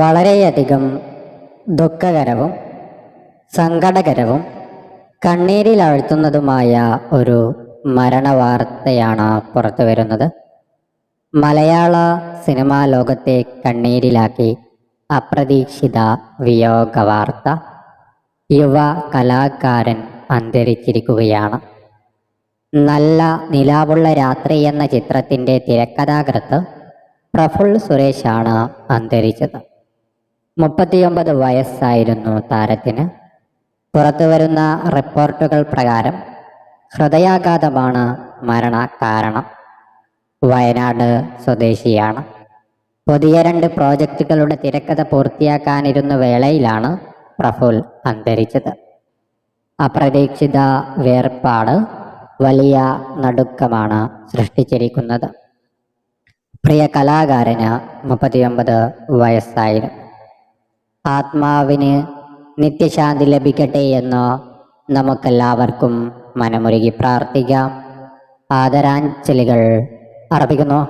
വളരെയധികം ദുഃഖകരവും സങ്കടകരവും കണ്ണീരിലാഴ്ത്തുന്നതുമായ ഒരു മരണവാർത്തയാണ് പുറത്തു വരുന്നത്. മലയാള സിനിമാ ലോകത്തെ കണ്ണീരിലാക്കി അപ്രതീക്ഷിത വിയോഗ വാർത്ത യുവ കലാകാരൻ അന്തരിച്ചിരിക്കുകയാണ്. നല്ല നിലാവുള്ള രാത്രി എന്ന ചിത്രത്തിന്റെ തിരക്കഥാകൃത്ത് പ്രഫുൽ സുരേഷാണ് അന്തരിച്ചത്. മുപ്പത്തിയൊമ്പത് വയസ്സായിരുന്നു താരത്തിന്. പുറത്തു വരുന്ന റിപ്പോർട്ടുകൾ പ്രകാരം ഹൃദയാഘാതമാണ് മരണ കാരണം വയനാട് സ്വദേശിയാണ്. പുതിയ രണ്ട് പ്രോജക്റ്റുകളുടെ തിരക്കഥ പൂർത്തിയാക്കാനിരുന്ന വേളയിലാണ് പ്രഫുൽ അന്തരിച്ചത്. അപ്രതീക്ഷിത വേർപാട് വലിയ നടുക്കമാണ് സൃഷ്ടിച്ചിരിക്കുന്നത്. പ്രിയ കലാകാരന് മുപ്പത്തിയൊമ്പത് വയസ്സായിരുന്നു. ആത്മാവിന് നിത്യശാന്തി ലഭിക്കട്ടെ എന്ന് നമുക്കെല്ലാവർക്കും മനമുരുകി പ്രാർത്ഥിക്കാം. ആദരാഞ്ജലികൾ അർപ്പിക്കുന്നു.